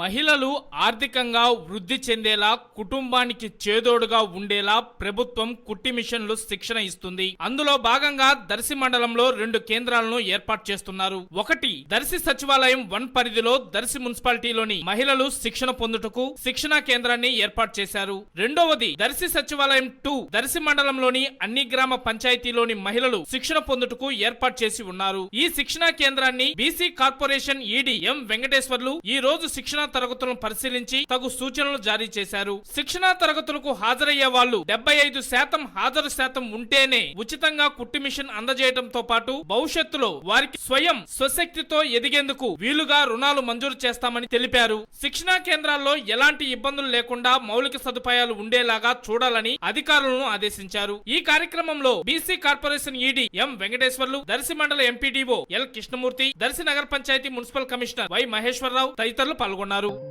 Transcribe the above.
మహిళలు ఆర్థికంగా వృద్ధి చెందేలా కుటుంబానికి చేదోడుగా ఉండేలా ప్రభుత్వం కుట్టి మిషన్లు శిక్షణ ఇస్తుంది. అందులో భాగంగా దర్శి మండలంలో రెండు కేంద్రాలను ఏర్పాటు చేస్తున్నారు. ఒకటి దర్శి సచివాలయం వన్ పరిధిలో దర్శి మున్సిపాలిటీలోని మహిళలు శిక్షణ పొందుటకు శిక్షణా కేంద్రాన్ని ఏర్పాటు చేశారు. రెండవది దర్శి సచివాలయం టూ దర్శి మండలంలోని అన్ని గ్రామ పంచాయతీలోని మహిళలు శిక్షణ పొందుటకు ఏర్పాటు చేసి ఉన్నారు. ఈ శిక్షణా కేంద్రాన్ని BC corporation ED M Venkateswarlu ఈ రోజు శిక్షణ తరగతులను పరిశీలించి తగు సూచనలు జారీ చేశారు. శిక్షణా తరగతులకు హాజరయ్యే వాళ్ళు డెబ్బై ఐదు శాతం హాజరు శాతం ఉంటేనే ఉచితంగా కుట్టి మిషన్ అందజేయడంతో పాటు భవిష్యత్తులో వారికి స్వయం స్వశక్తితో ఎదిగేందుకు వీలుగా రుణాలు మంజూరు చేస్తామని తెలిపారు. శిక్షణా కేంద్రాల్లో ఎలాంటి ఇబ్బందులు లేకుండా మౌలిక సదుపాయాలు ఉండేలాగా చూడాలని అధికారులను ఆదేశించారు. ఈ కార్యక్రమంలో BC corporation ED M Venkateswarlu Darsi మండల ఎంపీడీఓ ఎల్ కృష్ణమూర్తి దర్శి నగర panchayat municipal commissioner Y Maheswararao తదితరులు పాల్గొన్నారు. ఉన్నారు